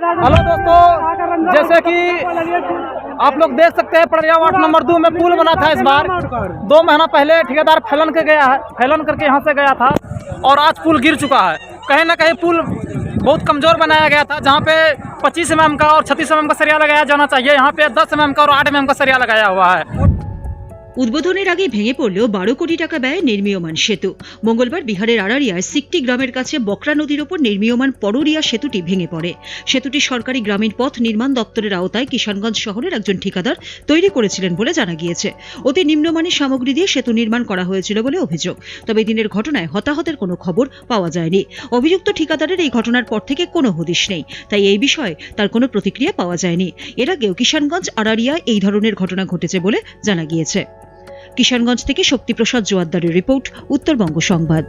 Hello दोस्तों, जैसे कि आप लोग देख सकते हैं, पड़रिया वार्ड नंबर दो में पुल बना था इस बार। दो महीना पहले ठेकेदार फैलन के गया है, फैलन करके यहाँ से गया था और आज पुल गिर चुका है। कहीं ना कहीं पुल बहुत कमज़ोर बनाया गया था, जहाँ पे 25 एम का और 36 एम का सरिया लगाया जाना चाहिए, यहाँ पे 10 एम का और 8 एम का सरिया लगाया हुआ है। উদ্বোধনের আগে ভেঙে পড়লেও বারো কোটি টাকা ব্যয়ে নির্মীয়মান সেতু। মঙ্গলবার বিহারের আড়ারিয়ায় সিকটি গ্রামের কাছে বকরা নদীর ওপর নির্মীয়মান পররিয়া সেতুটি ভেঙে পড়ে। সেতুটি সরকারি গ্রামীণ পথ নির্মাণ দপ্তরের আওতায় কিষানগঞ্জ শহরের একজন ঠিকাদার তৈরি করেছিলেন বলে জানা গিয়েছে। অতি নিম্নমানের সামগ্রী দিয়ে সেতু নির্মাণ করা হয়েছিল বলে অভিযোগ। তবে দিনের ঘটনায় হতাহতের কোনো খবর পাওয়া যায়নি। অভিযুক্ত ঠিকাদারের এই ঘটনার পর থেকে কোনো হদিশ নেই। তাই এই বিষয়ে তার কোনো প্রতিক্রিয়া পাওয়া যায়নি। এর আগেও কিষানগঞ্জ আড়ারিয়ায় এই ধরনের ঘটনা ঘটেছে বলে জানা গিয়েছে। কিষানগঞ্জ থেকে শক্তিপ্রসাদ জোয়ারদারের রিপোর্ট উত্তরবঙ্গ সংবাদ।